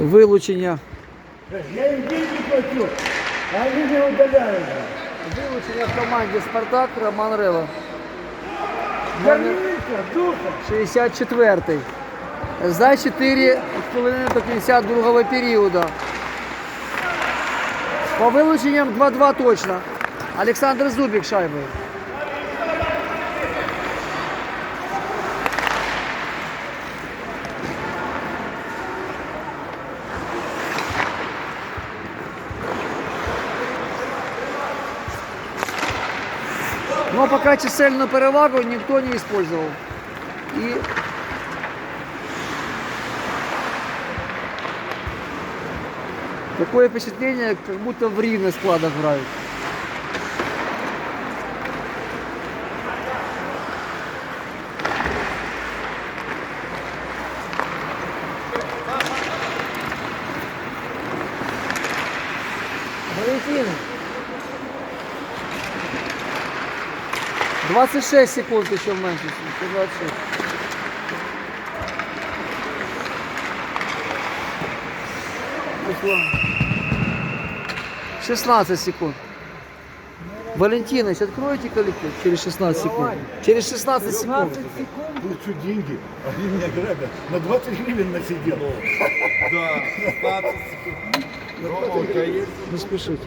Вилучення. Я им деньги плачу, а они не удаляют. Вилучення в команді Спартак Роман Рева. Номер Горника, духа. 64. За 4 хвилини до кінця другого періоду. По вилученням 2-2 точно. Олександр Зубік шайбою. Но пока чисельную перевагу никто не использовал. И такое впечатление, как будто в ривных складах играют. Валентин. 26 секунд еще в меньше. 26. Руслан. 16 секунд. Валентинович, откройте коллектив через 16 секунд. Через 16 секунд. Плачу деньги, они меня грабят. На 20 гривен насидел. Да, 15 секунд. Рома, у тебя есть? Не спешите.